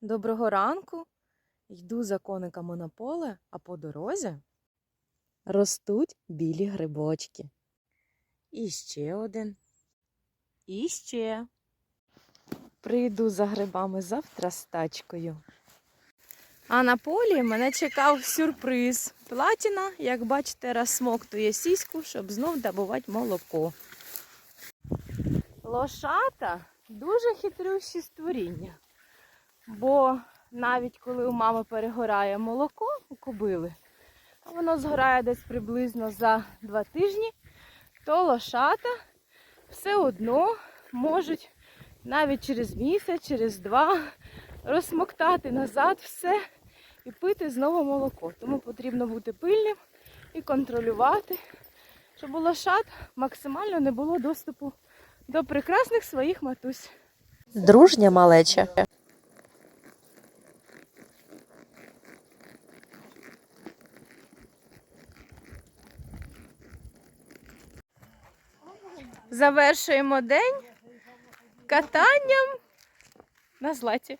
Доброго ранку. Йду за кониками на поле, а по дорозі ростуть білі грибочки. І ще один. І ще. Прийду за грибами завтра з тачкою. А на полі мене чекав сюрприз. Платіна, як бачите, розсмоктує сіську, щоб знов добувати молоко. Лошата дуже хитрющі створіння. Бо навіть коли у мами перегорає молоко у кобили, воно згорає десь приблизно за два тижні, то лошата все одно можуть навіть через місяць, через два розсмоктати назад все і пити знову молоко. Тому потрібно бути пильним і контролювати, щоб у лошат максимально не було доступу до прекрасних своїх матусь. Дружня малеча. Завершуємо день катанням на златі.